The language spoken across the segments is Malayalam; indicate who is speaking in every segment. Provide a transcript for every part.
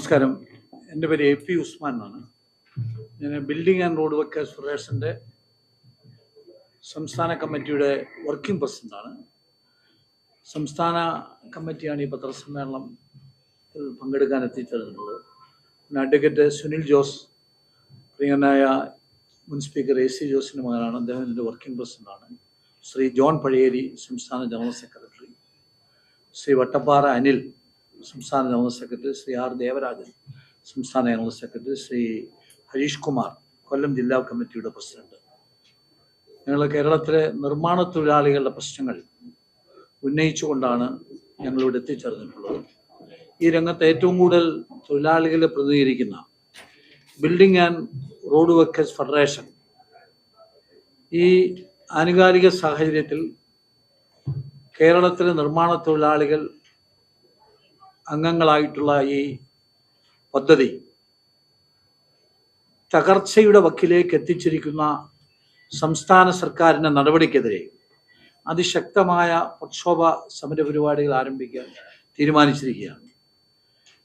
Speaker 1: നമസ്കാരം. എന്റെ പേര് എ പി ഉസ്മാൻ എന്നാണ്. ഞാൻ ബിൽഡിംഗ് ആൻഡ് റോഡ് വർക്കേഴ്സ് ഫെഡറേഷന്റെ സംസ്ഥാന കമ്മിറ്റിയുടെ വർക്കിംഗ് പ്രസിഡന്റാണ് സംസ്ഥാന കമ്മിറ്റിയാണ് ഈ പത്രസമ്മേളനം പങ്കെടുക്കാൻ എത്തിച്ചേർന്നിട്ടുള്ളത്. പിന്നെ അഡ്വക്കേറ്റ് സുനിൽ ജോസ് പ്രിയനായ മുൻ സ്പീക്കർ എ സി ജോസിന്റെ മകനാണ്. അദ്ദേഹം ഇതിന്റെ വർക്കിംഗ് പ്രസിഡന്റാണ് ശ്രീ ജോൺ പഴയേരി സംസ്ഥാന ജനറൽ സെക്രട്ടറി. ശ്രീ വട്ടപ്പാറ അനിൽ സംസ്ഥാന general secretary Shri R Devarajan സംസ്ഥാന ജനറൽ സെക്രട്ടറി ശ്രീ ഹരീഷ് കുമാർ കൊല്ലം ജില്ലാ കമ്മിറ്റിയുടെ പ്രസിഡന്റ്. ഞങ്ങൾ കേരളത്തിലെ നിർമ്മാണ തൊഴിലാളികളുടെ പ്രശ്നങ്ങൾ ഉന്നയിച്ചുകൊണ്ടാണ് ഞങ്ങളിവിടെ എത്തിച്ചേർന്നിട്ടുള്ളത്. ഈ രംഗത്ത് ഏറ്റവും കൂടുതൽ തൊഴിലാളികളെ പ്രതിനിധീകരിക്കുന്ന building and road workers federation ഈ ആനുകാലിക സാഹചര്യത്തിൽ കേരളത്തിലെ നിർമ്മാണ തൊഴിലാളികൾ അംഗങ്ങളായിട്ടുള്ള ഈ പദ്ധതി തകർച്ചയുടെ വക്കിലേക്ക് എത്തിച്ചിരിക്കുന്ന സംസ്ഥാന സർക്കാരിന്റെ നടപടിക്കെതിരെ അതിശക്തമായ പ്രക്ഷോഭ സമര പരിപാടികൾ ആരംഭിക്കാൻ തീരുമാനിച്ചിരിക്കുകയാണ്.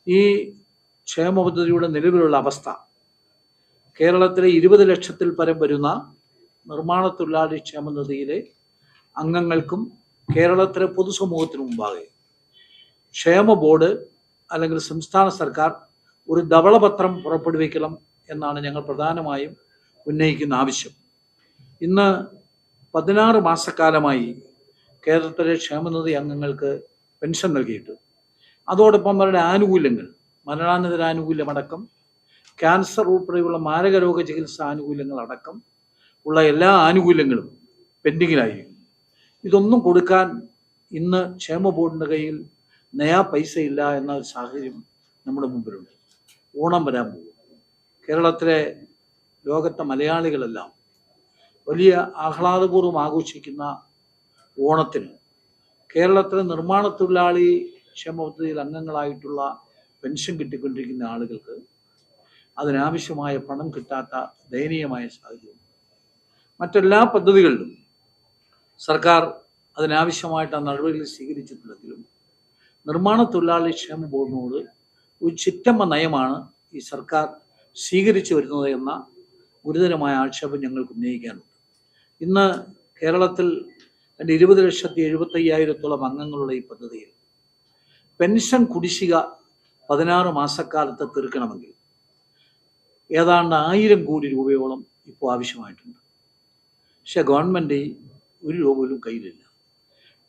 Speaker 1: ഈ ക്ഷേമ പദ്ധതിയുടെ നിലവിലുള്ള അവസ്ഥ കേരളത്തിലെ ഇരുപത് ലക്ഷത്തിൽ പരം വരുന്ന നിർമ്മാണ തൊഴിലാളി ക്ഷേമ നിധിയിലെ അംഗങ്ങൾക്കും കേരളത്തിലെ പൊതുസമൂഹത്തിനു മുമ്പാകെ ക്ഷേമ ബോർഡ് അല്ലെങ്കിൽ സംസ്ഥാന സർക്കാർ ഒരു ധവളപത്രം പുറപ്പെടുവിക്കണം എന്നാണ് ഞങ്ങൾ പ്രധാനമായും ഉന്നയിക്കുന്ന ആവശ്യം. ഇന്ന് പതിനാറ് മാസക്കാലമായി കേരളത്തിലെ ക്ഷേമനിധി അംഗങ്ങൾക്ക് പെൻഷൻ നൽകിയിട്ട് അതോടൊപ്പം അവരുടെ ആനുകൂല്യങ്ങൾ മരണാനന്തര ആനുകൂല്യമടക്കം ക്യാൻസർ ഉൾപ്പെടെയുള്ള മാരകരോഗ ചികിത്സ ആനുകൂല്യങ്ങൾ അടക്കം ഉള്ള എല്ലാ ആനുകൂല്യങ്ങളും പെൻഡിങ്ങിലായിരിക്കും ഇതൊന്നും കൊടുക്കാൻ ഇന്ന് ക്ഷേമ ബോർഡിന്റെ കയ്യിൽ നയാ പൈസ ഇല്ല എന്ന ഒരു സാഹചര്യം നമ്മുടെ മുമ്പിലുണ്ട്. ഓണം വരാൻ പോകും കേരളത്തിലെ ലോകത്തെ മലയാളികളെല്ലാം വലിയ ആഹ്ലാദപൂർവം ആഘോഷിക്കുന്ന ഓണത്തിന് കേരളത്തിലെ നിർമ്മാണ തൊഴിലാളി ക്ഷേമ പദ്ധതിയിൽ അംഗങ്ങളായിട്ടുള്ള പെൻഷൻ കിട്ടിക്കൊണ്ടിരിക്കുന്ന ആളുകൾക്ക് അതിനാവശ്യമായ പണം കിട്ടാത്ത ദയനീയമായ സാഹചര്യം. മറ്റെല്ലാ പദ്ധതികളിലും സർക്കാർ അതിനാവശ്യമായിട്ട് ആ നടപടികൾ സ്വീകരിച്ചിട്ടുണ്ടെങ്കിലും നിർമ്മാണ തൊഴിലാളി ക്ഷേമ ബോർഡിനോട് ഒരു ചിറ്റമ്മ നയമാണ് ഈ സർക്കാർ സ്വീകരിച്ചു വരുന്നത് എന്ന ഗുരുതരമായ ആക്ഷേപം ഞങ്ങൾക്ക് ഉന്നയിക്കാനുണ്ട്. ഇന്ന് കേരളത്തിൽ എന്റെ ഇരുപത് ലക്ഷത്തി എഴുപത്തയ്യായിരത്തോളം അംഗങ്ങളുള്ള ഈ പദ്ധതിയിൽ പെൻഷൻ കുടിശ്ശിക പതിനാറ് മാസക്കാലത്ത് തീർക്കണമെങ്കിൽ ഏതാണ്ട് ആയിരം കോടി രൂപയോളം ഇപ്പോൾ ആവശ്യമായിട്ടുണ്ട്. പക്ഷെ ഗവൺമെന്റ് ഒരു രൂപ പോലും കയ്യിലില്ല.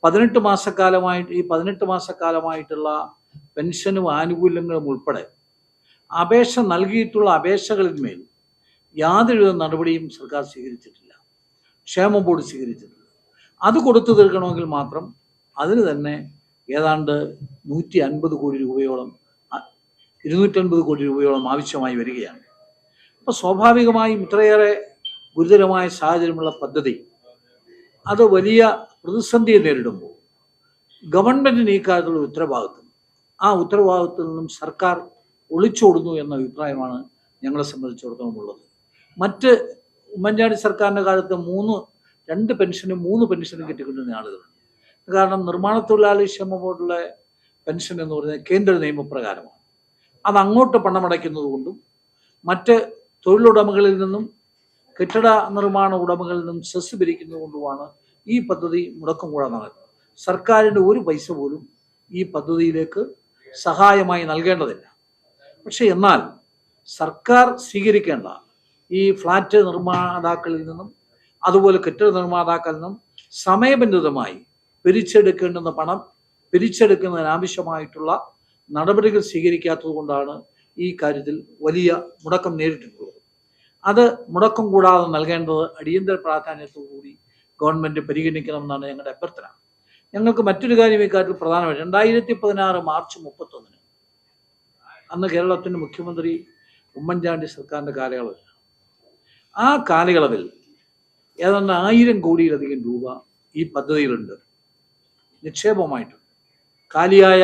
Speaker 1: പതിനെട്ട് മാസക്കാലമായിട്ട് ഈ പതിനെട്ട് മാസക്കാലമായിട്ടുള്ള പെൻഷനും ആനുകൂല്യങ്ങളും ഉൾപ്പെടെ അപേക്ഷ നൽകിയിട്ടുള്ള അപേക്ഷകളിന്മേൽ യാതൊരു നടപടിയും സർക്കാർ സ്വീകരിച്ചിട്ടില്ല. ക്ഷേമ ബോർഡ് സ്വീകരിച്ചിട്ടില്ല. അത് കൊടുത്തു തീർക്കണമെങ്കിൽ മാത്രം അതിന് തന്നെ ഏതാണ്ട് നൂറ്റി അൻപത് കോടി രൂപയോളം ഇരുന്നൂറ്റൻപത് കോടി രൂപയോളം ആവശ്യമായി വരികയാണ്. അപ്പോൾ സ്വാഭാവികമായും ഇത്രയേറെ ഗുരുതരമായ സാഹചര്യമുള്ള പദ്ധതി അത് വലിയ പ്രതിസന്ധിയെ നേരിടുമ്പോൾ ഗവൺമെന്റിന് ഈ കാര്യത്തിലുള്ള ഉത്തരവാദിത്വം. ആ ഉത്തരവാദിത്വത്തിൽ നിന്നും സർക്കാർ ഒളിച്ചോടുന്നു എന്ന അഭിപ്രായമാണ് ഞങ്ങളെ സംബന്ധിച്ചിടത്തോളം ഉള്ളത്. മറ്റ് ഉമ്മൻചാണ്ടി സർക്കാരിന്റെ കാലത്ത് മൂന്ന് രണ്ട് പെൻഷനും മൂന്ന് പെൻഷനും കിട്ടിക്കൊണ്ടിരുന്ന ആളുകളുണ്ട് കാരണം നിർമ്മാണ തൊഴിലാളി ക്ഷേമ പെൻഷൻ എന്ന് പറയുന്നത് കേന്ദ്ര നിയമപ്രകാരമാണ്. അത് അങ്ങോട്ട് പണമടയ്ക്കുന്നത് കൊണ്ടും മറ്റ് തൊഴിലുടമകളിൽ നിന്നും കെട്ടിട നിർമ്മാണ ഉടമകളിൽ നിന്നും സെസ് പിരിക്കുന്നത് കൊണ്ടുമാണ് ഈ പദ്ധതി മുടക്കം കൂടാതെ സർക്കാരിന്റെ ഒരു പൈസ പോലും ഈ പദ്ധതിയിലേക്ക് സഹായമായി നൽകേണ്ടതില്ല. പക്ഷേ എന്നാൽ സർക്കാർ സ്വീകരിക്കേണ്ട ഈ ഫ്ലാറ്റ് നിർമ്മാതാക്കളിൽ നിന്നും അതുപോലെ കെട്ടിട നിർമ്മാതാക്കളിൽ നിന്നും സമയബന്ധിതമായി പിരിച്ചെടുക്കേണ്ടുന്ന പണം പിരിച്ചെടുക്കുന്നതിനാവശ്യമായിട്ടുള്ള നടപടികൾ സ്വീകരിക്കാത്തത് കൊണ്ടാണ് ഈ കാര്യത്തിൽ വലിയ മുടക്കം നേരിട്ടിട്ടുള്ളത്. അത് മുടക്കം കൂടാതെ നൽകേണ്ടത് അടിയന്തര പ്രാധാന്യത്തോടുകൂടി ഗവൺമെന്റ് പരിഗണിക്കണമെന്നാണ് ഞങ്ങളുടെ അഭ്യർത്ഥന. ഞങ്ങൾക്ക് മറ്റൊരു കാര്യം ഇക്കാര്യത്തിൽ പ്രധാനമായി രണ്ടായിരത്തി പതിനാറ് മാർച്ച് മുപ്പത്തൊന്നിന് അന്ന് കേരളത്തിന്റെ മുഖ്യമന്ത്രി ഉമ്മൻചാണ്ടി സർക്കാരിന്റെ കാലയളവിൽ. ആ കാലയളവിൽ ഏതാണ്ട് ആയിരം കോടിയിലധികം രൂപ ഈ പദ്ധതിയിലുണ്ട്. നിക്ഷേപമായിട്ടുണ്ട് കാലിയായ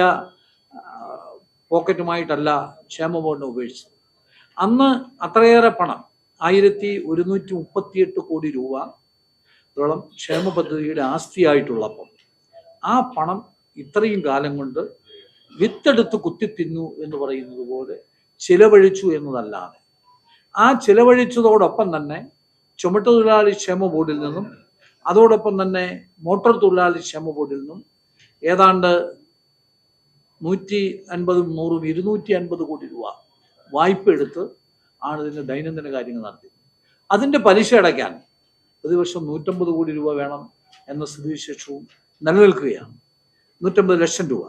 Speaker 1: പോക്കറ്റുമായിട്ടല്ല ക്ഷേമ ബോർഡിനെ ഉപേക്ഷിച്ചത് അന്ന് അത്രയേറെ പണം ആയിരത്തി ഒരുന്നൂറ്റി മുപ്പത്തിയെട്ട് കോടി രൂപ ോളം ക്ഷേമ പദ്ധതിയുടെ ആസ്തിയായിട്ടുള്ളപ്പം ആ പണം ഇത്രയും കാലം കൊണ്ട് വിത്തെടുത്ത് കുത്തിത്തിന്നു എന്ന് പറയുന്നത് പോലെ ചിലവഴിച്ചു എന്നതല്ലാതെ. ആ ചിലവഴിച്ചതോടൊപ്പം തന്നെ ചുമട്ടുതൊഴിലാളി ക്ഷേമ ബോർഡിൽ നിന്നും അതോടൊപ്പം തന്നെ മോട്ടോർ തൊഴിലാളി ക്ഷേമ ബോർഡിൽ നിന്നും ഏതാണ്ട് നൂറ്റി അൻപതും നൂറും ഇരുന്നൂറ്റി അൻപത് കോടി രൂപ വായ്പ എടുത്ത് ആണ് ഇതിന്റെ ദൈനംദിന കാര്യങ്ങൾ നടത്തിയത്. അതിന്റെ പലിശ അടയ്ക്കാൻ പ്രതിവർഷം നൂറ്റമ്പത് കോടി രൂപ വേണം എന്ന സ്ഥിതിവിശേഷവും നിലനിൽക്കുകയാണ്. നൂറ്റമ്പത് ലക്ഷം രൂപ.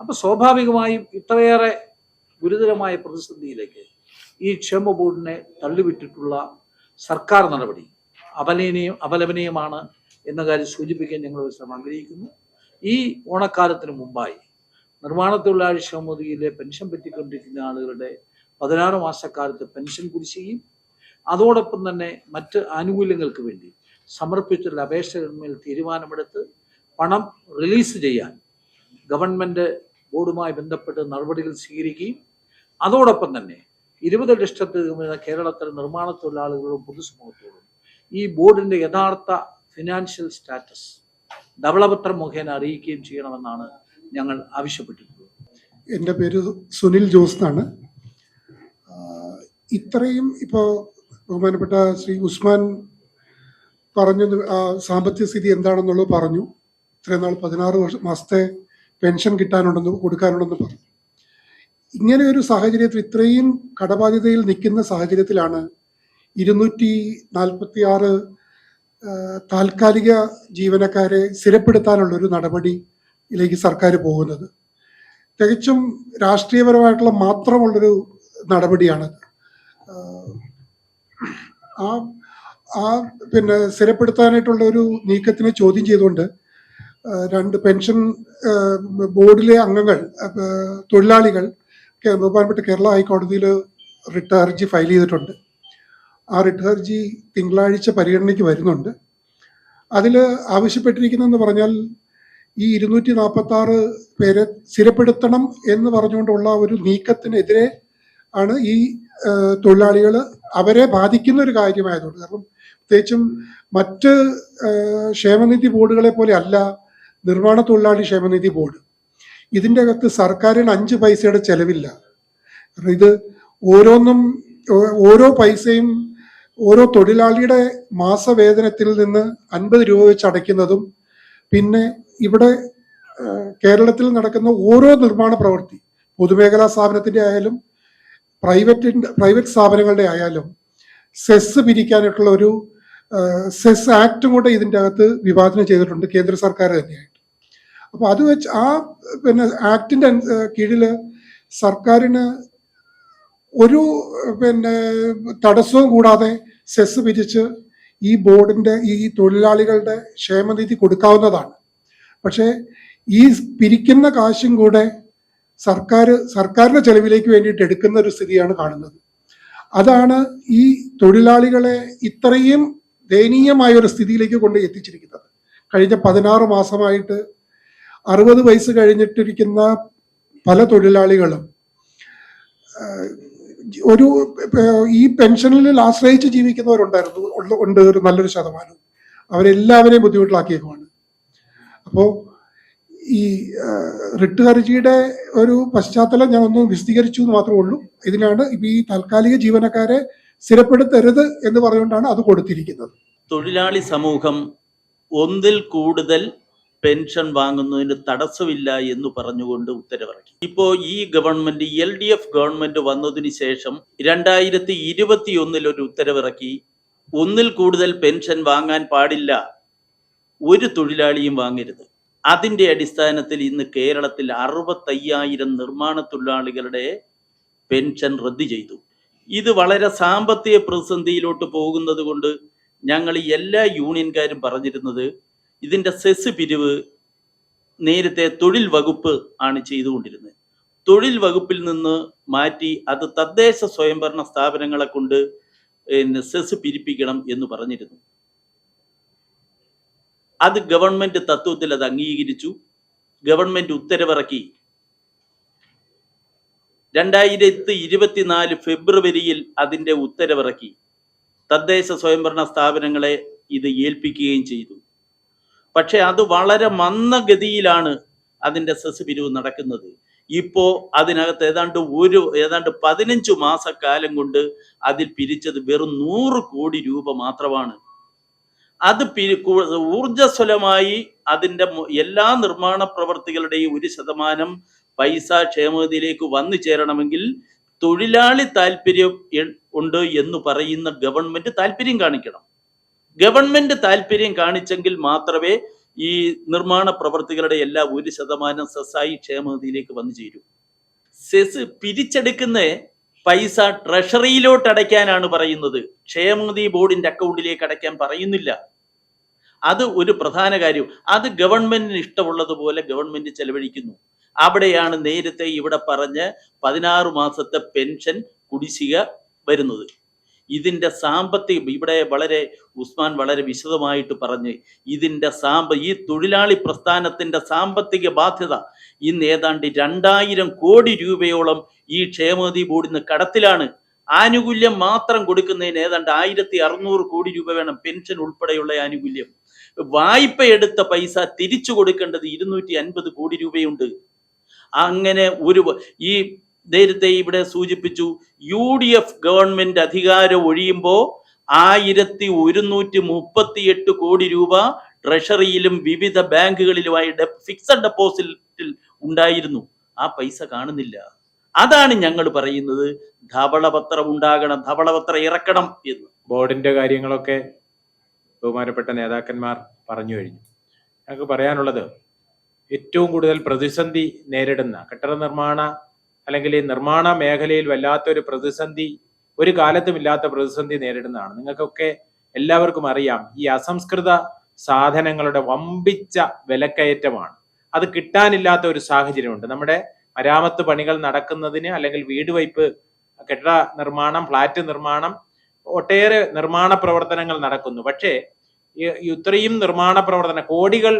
Speaker 1: അപ്പോൾ സ്വാഭാവികമായും ഇത്രയേറെ ഗുരുതരമായ പ്രതിസന്ധിയിലേക്ക് ഈ ക്ഷേമ ബോർഡിനെ തള്ളിവിട്ടിട്ടുള്ള സർക്കാർ നടപടി അപലനീയം അപലപനീയമാണ് എന്ന കാര്യം സൂചിപ്പിക്കാൻ ഞങ്ങൾ ശ്രമം ആഗ്രഹിക്കുന്നു. ഈ ഓണക്കാലത്തിന് മുമ്പായി നിർമ്മാണ തൊഴിലാളി ക്ഷേമനിധിയിലെ പെൻഷൻ പറ്റിക്കൊണ്ടിരിക്കുന്ന ആളുകളുടെ പതിനാറ് മാസക്കാലത്ത് പെൻഷൻ കുടിശ്ശികയും അതോടൊപ്പം തന്നെ മറ്റ് ആനുകൂല്യങ്ങൾക്ക് വേണ്ടി സമർപ്പിച്ചിട്ടുള്ള അപേക്ഷകന്മേൽ തീരുമാനമെടുത്ത് പണം റിലീസ് ചെയ്യാൻ ഗവൺമെന്റ് ബോർഡുമായി ബന്ധപ്പെട്ട് നടപടികൾ സ്വീകരിക്കുകയും അതോടൊപ്പം തന്നെ ഇരുപത് ലക്ഷത്തിൽ കേരളത്തിലെ നിർമ്മാണ തൊഴിലാളികളോടും പൊതുസമൂഹത്തോടും ഈ ബോർഡിന്റെ യഥാർത്ഥ ഫിനാൻഷ്യൽ സ്റ്റാറ്റസ് ധവളപത്രം മുഖേന അറിയിക്കുകയും ചെയ്യണമെന്നാണ് ഞങ്ങൾ ആവശ്യപ്പെട്ടിട്ടുള്ളത്.
Speaker 2: എന്റെ പേര് സുനിൽ ജോസ് എന്നാണ്. ഇത്രയും ഇപ്പോൾ ബഹുമാനപ്പെട്ട ശ്രീ ഉസ്മാൻ പറഞ്ഞു സാമ്പത്തിക സ്ഥിതി എന്താണെന്നുള്ളത് പറഞ്ഞു. ഇത്രയും നാൾ പതിനാറ് വർഷം മാസത്തെ പെൻഷൻ കിട്ടാനുണ്ടെന്ന് കൊടുക്കാനുണ്ടെന്ന് പറഞ്ഞു. ഇങ്ങനെ ഒരു സാഹചര്യത്തിൽ ഇത്രയും കടബാധ്യതയിൽ നിൽക്കുന്ന സാഹചര്യത്തിലാണ് ഇരുന്നൂറ്റി നാൽപ്പത്തി ആറ് താൽക്കാലിക ജീവനക്കാരെ സ്ഥിരപ്പെടുത്താനുള്ള ഒരു നടപടിയിലേക്ക് സർക്കാർ പോകുന്നത്. തികച്ചും രാഷ്ട്രീയപരമായിട്ടുള്ള മാത്രമുള്ളൊരു നടപടിയാണത്. ആഹ് ആ ആ പിന്നെ സ്ഥിരപ്പെടുത്താനായിട്ടുള്ള ഒരു നീക്കത്തിനെ ചോദ്യം ചെയ്തുകൊണ്ട് രണ്ട് പെൻഷൻ ബോർഡിലെ അംഗങ്ങൾ തൊഴിലാളികൾ ബഹുമാനപ്പെട്ട കേരള ഹൈക്കോടതിയിൽ റിട്ട് ഹർജി ഫയൽ ചെയ്തിട്ടുണ്ട്. ആ റിട്ട് ഹർജി തിങ്കളാഴ്ച പരിഗണനയ്ക്ക് വരുന്നുണ്ട്. അതിൽ ആവശ്യപ്പെട്ടിരിക്കുന്നതെന്ന് പറഞ്ഞാൽ ഈ ഇരുന്നൂറ്റി നാൽപ്പത്തി ആറ് പേരെ സ്ഥിരപ്പെടുത്തണം എന്ന് പറഞ്ഞുകൊണ്ടുള്ള ഒരു നീക്കത്തിനെതിരെ ആണ് ഈ തൊഴിലാളികൾ അവരെ ബാധിക്കുന്ന ഒരു കാര്യമായതുകൊണ്ട്. കാരണം പ്രത്യേകിച്ചും മറ്റ് ക്ഷേമനിധി ബോർഡുകളെ പോലെ അല്ല നിർമ്മാണ തൊഴിലാളി ക്ഷേമനിധി ബോർഡ്. ഇതിന്റെ അകത്ത് സർക്കാരിന് അഞ്ച് പൈസയുടെ ചെലവില്ല. കാരണം ഇത് ഓരോന്നും ഓരോ പൈസയും ഓരോ തൊഴിലാളിയുടെ മാസവേതനത്തിൽ നിന്ന് അൻപത് രൂപ വെച്ച് അടയ്ക്കുന്നതും പിന്നെ ഇവിടെ കേരളത്തിൽ നടക്കുന്ന ഓരോ നിർമ്മാണ പ്രവൃത്തി പൊതുമേഖലാ സ്ഥാപനത്തിന്റെ ആയാലും പ്രൈവറ്റ് പ്രൈവറ്റ് സ്ഥാപനങ്ങളുടെ ആയാലും സെസ് പിരിക്കാനായിട്ടുള്ള ഒരു സെസ് ആക്ടും കൂടെ ഇതിന്റെ അകത്ത് വിഭാജനം ചെയ്തിട്ടുണ്ട് കേന്ദ്ര സർക്കാർ തന്നെയായിട്ട്. അപ്പോൾ അത് വെച്ച് ആ പിന്നെ ആക്ടിന്റെ കീഴിൽ സർക്കാരിന് ഒരു പിന്നെ തടസ്സവും കൂടാതെ സെസ് പിരിച്ച് ഈ ബോർഡിന്റെ ഈ തൊഴിലാളികളുടെ ക്ഷേമനിധി കൊടുക്കാവുന്നതാണ്. പക്ഷേ ഈ പിരിക്കുന്ന കാശും കൂടെ സർക്കാർ സർക്കാരിന്റെ ചെലവിലേക്ക് വേണ്ടിയിട്ട് എടുക്കുന്ന ഒരു സ്ഥിതിയാണ് കാണുന്നത്. അതാണ് ഈ തൊഴിലാളികളെ ഇത്രയും ദയനീയമായ ഒരു സ്ഥിതിയിലേക്ക് കൊണ്ട് എത്തിച്ചിരിക്കുന്നത്. കഴിഞ്ഞ പതിനാറ് മാസമായിട്ട് അറുപത് വയസ്സ് കഴിഞ്ഞിട്ടിരിക്കുന്ന പല തൊഴിലാളികളും ഒരു ഈ പെൻഷനിൽ ആശ്രയിച്ച് ജീവിക്കുന്നവരുണ്ടായിരുന്നു ഉണ്ട് ഒരു നല്ലൊരു ശതമാനം. അവരെല്ലാവരെയും ബുദ്ധിമുട്ടിലാക്കിയേക്കുമാണ് അപ്പോൾ ഈ റിട്ട് ഹർജിയുടെ ഒരു പശ്ചാത്തലം ഞാൻ ഒന്ന് വിശദീകരിച്ചു എന്ന് മാത്രമേ ഉള്ളൂ. ഇതിലാണ് ഈ താൽക്കാലിക ജീവനക്കാരെ സ്ഥിരപ്പെടുത്തരുത് എന്ന് പറഞ്ഞുകൊണ്ടാണ് അത് കൊടുത്തിരിക്കുന്നത്.
Speaker 3: തൊഴിലാളി സമൂഹം ഒന്നിൽ കൂടുതൽ പെൻഷൻ വാങ്ങുന്നതിന് തടസ്സമില്ല എന്ന് പറഞ്ഞുകൊണ്ട് ഉത്തരവിറക്കി. ഇപ്പോ ഈ government L D F government വന്നതിന് ശേഷം രണ്ടായിരത്തി ഇരുപത്തി ഒന്നിൽ ഒരു ഉത്തരവിറക്കി ഒന്നിൽ കൂടുതൽ പെൻഷൻ വാങ്ങാൻ പാടില്ല ഒരു തൊഴിലാളിയും വാങ്ങരുത്. അതിന്റെ അടിസ്ഥാനത്തിൽ ഇന്ന് കേരളത്തിൽ അറുപത്തയ്യായിരം നിർമ്മാണ തൊഴിലാളികളുടെ പെൻഷൻ റദ്ദു ചെയ്തു. ഇത് വളരെ സാമ്പത്തിക പ്രതിസന്ധിയിലോട്ട് പോകുന്നത് കൊണ്ട് ഞങ്ങൾ എല്ലാ യൂണിയൻകാരും പറഞ്ഞിരുന്നത് ഇതിന്റെ സെസ് പിരിവ് നേരത്തെ തൊഴിൽ വകുപ്പ് ആണ് ചെയ്തുകൊണ്ടിരുന്നത്. തൊഴിൽ വകുപ്പിൽ നിന്ന് മാറ്റി അത് തദ്ദേശ സ്വയംഭരണ സ്ഥാപനങ്ങളെ കൊണ്ട് സെസ് പിരിപ്പിക്കണം എന്ന് പറഞ്ഞിരുന്നു. അത് ഗവൺമെന്റ് തത്വത്തിൽ അത് അംഗീകരിച്ചു. ഗവൺമെന്റ് ഉത്തരവിറക്കി. രണ്ടായിരത്തി ഇരുപത്തിനാല് ഫെബ്രുവരിയിൽ അതിന്റെ ഉത്തരവിറക്കി. തദ്ദേശ സ്വയംഭരണ സ്ഥാപനങ്ങളെ ഇത് ഏൽപ്പിക്കുകയും ചെയ്തു. പക്ഷെ അത് വളരെ മന്ദഗതിയിലാണ് അതിന്റെ സെസ് പിരിവ് നടക്കുന്നത്. ഇപ്പോ അതിനകത്ത് ഏതാണ്ട് ഒരു ഏതാണ്ട് പതിനഞ്ചു മാസക്കാലം കൊണ്ട് അതിൽ പിരിച്ചത് വെറും നൂറ് കോടി രൂപ മാത്രമാണ്. അത് ഊർജസ്വലമായി അതിന്റെ എല്ലാ നിർമ്മാണ പ്രവർത്തികളുടെയും ഒരു ശതമാനം പൈസ ക്ഷേമനിധിയിലേക്ക് വന്നു ചേരണമെങ്കിൽ തൊഴിലാളി താല്പര്യം ഉണ്ട് എന്ന് പറയുന്ന ഗവൺമെന്റ് താല്പര്യം കാണിക്കണം. ഗവൺമെന്റ് താല്പര്യം കാണിച്ചെങ്കിൽ മാത്രമേ ഈ നിർമ്മാണ പ്രവർത്തികളുടെ എല്ലാ ഒരു ശതമാനം സെസ്സായി ക്ഷേമനിധിയിലേക്ക് വന്നു ചേരൂ. സെസ് പിരിച്ചെടുക്കുന്ന പൈസ ട്രഷറിയിലോട്ട് അടയ്ക്കാനാണ് പറയുന്നത്. ക്ഷേമനിധി ബോർഡിന്റെ അക്കൗണ്ടിലേക്ക് അടയ്ക്കാൻ പറയുന്നില്ല. അത് ഒരു പ്രധാന കാര്യം. അത് ഗവൺമെന്റിന് ഇഷ്ടമുള്ളതുപോലെ ഗവൺമെന്റ് ചെലവഴിക്കുന്നു. അവിടെയാണ് നേരത്തെ ഇവിടെ പറഞ്ഞ് പതിനാറ് മാസത്തെ പെൻഷൻ കുടിശ്ശിക വരുന്നത്. ഇതിന്റെ സാമ്പത്തിക ഇവിടെ വളരെ ഉസ്മാൻ വളരെ വിശദമായിട്ട് പറഞ്ഞ് ഇതിന്റെ സാമ്പ ഈ തൊഴിലാളി പ്രസ്ഥാനത്തിന്റെ സാമ്പത്തിക ബാധ്യത ഇന്ന് ഏതാണ്ട് രണ്ടായിരം കോടി രൂപയോളം ഈ ക്ഷേമനിധി ബോർഡിന് കടത്തിലാണ്. ആനുകൂല്യം മാത്രം കൊടുക്കുന്നതിന് ഏതാണ്ട് ആയിരത്തി അറുന്നൂറ് കോടി രൂപ വേണം പെൻഷൻ ഉൾപ്പെടെയുള്ള ആനുകൂല്യം. വായ്പ എടുത്ത പൈസ തിരിച്ചു കൊടുക്കേണ്ടത് ഇരുന്നൂറ്റി അൻപത് കോടി രൂപയുണ്ട്. അങ്ങനെ ഒരു ഈ നേരത്തെ ഇവിടെ സൂചിപ്പിച്ചു യു ഡി എഫ് ഗവൺമെന്റ് അധികാരം ഒഴിയുമ്പോൾ ആയിരത്തി ഒരുന്നൂറ്റി മുപ്പത്തി എട്ട് കോടി രൂപ ട്രഷറിയിലും വിവിധ ബാങ്കുകളിലുമായി ഫിക്സഡ് ഡെപ്പോസിറ്റിൽ ഉണ്ടായിരുന്നു. ആ പൈസ കാണുന്നില്ല. അതാണ് ഞങ്ങൾ പറയുന്നത്. ധവളപത്രം ഉണ്ടാകണം ധവളപത്രം ഇറക്കണം എന്ന്.
Speaker 4: ബോർഡിന്റെ കാര്യങ്ങളൊക്കെ ബഹുമാനപ്പെട്ട നേതാക്കന്മാർ പറഞ്ഞു കഴിഞ്ഞു. ഞങ്ങൾക്ക് പറയാനുള്ളത് ഏറ്റവും കൂടുതൽ പ്രതിസന്ധി നേരിടുന്ന കെട്ടിട നിർമ്മാണ അല്ലെങ്കിൽ നിർമ്മാണ മേഖലയിൽ വല്ലാത്തൊരു പ്രതിസന്ധി ഒരു കാലത്തും ഇല്ലാത്ത പ്രതിസന്ധി നേരിടുന്നതാണ്. നിങ്ങൾക്കൊക്കെ എല്ലാവർക്കും അറിയാം ഈ അസംസ്കൃത സാധനങ്ങളുടെ വമ്പിച്ച വിലക്കയറ്റമാണ്. അത് കിട്ടാനില്ലാത്ത ഒരു സാഹചര്യമുണ്ട്. നമ്മുടെ മരാമത്ത് പണികൾ നടക്കുന്നതിന് അല്ലെങ്കിൽ വീട് വയ്പ് കെട്ടിട നിർമ്മാണം ഫ്ലാറ്റ് നിർമ്മാണം ഒട്ടേറെ നിർമ്മാണ പ്രവർത്തനങ്ങൾ നടക്കുന്നു. പക്ഷേ ഇത്രയും നിർമ്മാണ പ്രവർത്തന കോടികൾ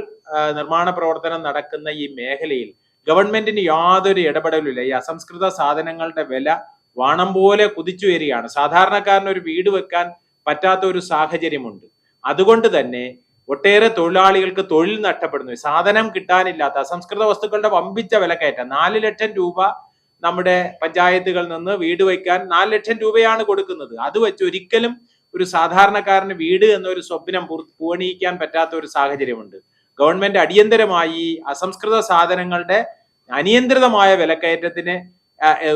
Speaker 4: നിർമ്മാണ പ്രവർത്തനം നടക്കുന്ന ഈ മേഖലയിൽ ഗവൺമെന്റിന് യാതൊരു ഇടപെടലുമില്ല ഈ അസംസ്കൃത സാധനങ്ങളുടെ വില വാണം പോലെ കുതിച്ചു വരികയാണ്. സാധാരണക്കാരന് ഒരു വീട് വെക്കാൻ പറ്റാത്ത ഒരു സാഹചര്യമുണ്ട്. അതുകൊണ്ട് തന്നെ ഒട്ടേറെ തൊഴിലാളികൾക്ക് തൊഴിൽ നഷ്ടപ്പെടുന്നു. സാധനം കിട്ടാനില്ലാത്ത അസംസ്കൃത വസ്തുക്കളുടെ വമ്പിച്ച വിലക്കയറ്റം. നാല് ലക്ഷം രൂപ നമ്മുടെ പഞ്ചായത്തുകളിൽ നിന്ന് വീട് വയ്ക്കാൻ നാല് ലക്ഷം രൂപയാണ് കൊടുക്കുന്നത്. അത് വെച്ച് ഒരിക്കലും ഒരു സാധാരണക്കാരന് വീട് എന്നൊരു സ്വപ്നം പൂർ- പൂവണിയിക്കാൻ പറ്റാത്ത ഒരു സാഹചര്യമുണ്ട്. ഗവൺമെന്റ് അടിയന്തരമായി അസംസ്കൃത സാധനങ്ങളുടെ അനിയന്ത്രിതമായ വിലക്കയറ്റത്തിന്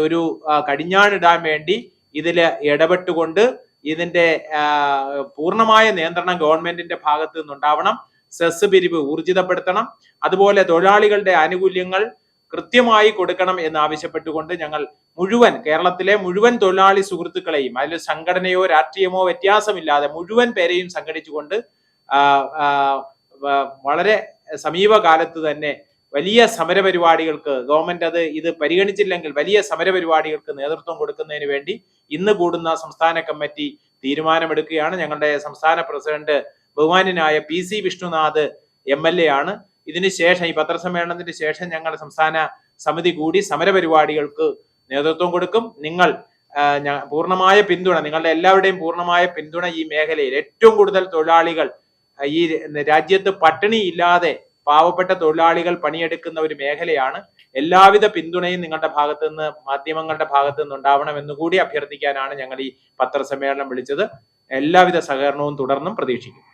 Speaker 4: ഒരു കടിഞ്ഞാണിടാൻ വേണ്ടി ഇതിൽ ഇടപെട്ടുകൊണ്ട് ഇതിന്റെ പൂർണമായ നിയന്ത്രണം ഗവൺമെന്റിന്റെ ഭാഗത്തു നിന്നുണ്ടാവണം. സെസ് പിരിവ് ഊർജിതപ്പെടുത്തണം. അതുപോലെ തൊഴിലാളികളുടെ ആനുകൂല്യങ്ങൾ കൃത്യമായി കൊടുക്കണം എന്ന് ആവശ്യപ്പെട്ടുകൊണ്ട് ഞങ്ങൾ മുഴുവൻ കേരളത്തിലെ മുഴുവൻ തൊഴിലാളി സുഹൃത്തുക്കളെയും അതിൽ സംഘടനയോ രാഷ്ട്രീയമോ വ്യത്യാസമില്ലാതെ മുഴുവൻ പേരെയും സംഘടിച്ചുകൊണ്ട് വളരെ സമീപകാലത്ത് തന്നെ വലിയ സമരപരിപാടികൾക്ക് ഗവൺമെന്റ് അത് ഇത് പരിഗണിച്ചില്ലെങ്കിൽ വലിയ സമരപരിപാടികൾക്ക് നേതൃത്വം കൊടുക്കുന്നതിന് വേണ്ടി ഇന്ന് കൂടുന്ന സംസ്ഥാന കമ്മിറ്റി തീരുമാനമെടുക്കുകയാണ്. ഞങ്ങളുടെ സംസ്ഥാന പ്രസിഡന്റ് ബഹുമാന്യനായ P C Vishnunath M L A ആണ്. ഇതിന് ശേഷം ഈ പത്രസമ്മേളനത്തിന് ശേഷം ഞങ്ങൾ സംസ്ഥാന സമിതി കൂടി സമരപരിപാടികൾക്ക് നേതൃത്വം കൊടുക്കും. നിങ്ങൾ പൂർണമായ പിന്തുണ നിങ്ങളുടെ എല്ലാവരുടെയും പൂർണമായ പിന്തുണ ഈ മേഖലയിൽ ഏറ്റവും കൂടുതൽ തൊഴിലാളികൾ ഈ രാജ്യത്ത് പട്ടിണി ഇല്ലാതെ പാവപ്പെട്ട തൊഴിലാളികൾ പണിയെടുക്കുന്ന ഒരു മേഖലയാണ്. എല്ലാവിധ പിന്തുണയും നിങ്ങളുടെ ഭാഗത്തു നിന്ന് മാധ്യമങ്ങളുടെ ഭാഗത്തു നിന്ന് ഉണ്ടാവണം എന്ന് കൂടി അഭ്യർത്ഥിക്കാനാണ് ഞങ്ങൾ ഈ പത്രസമ്മേളനം വിളിച്ചത്. എല്ലാവിധ സഹകരണവും തുടർന്നും പ്രതീക്ഷിക്കും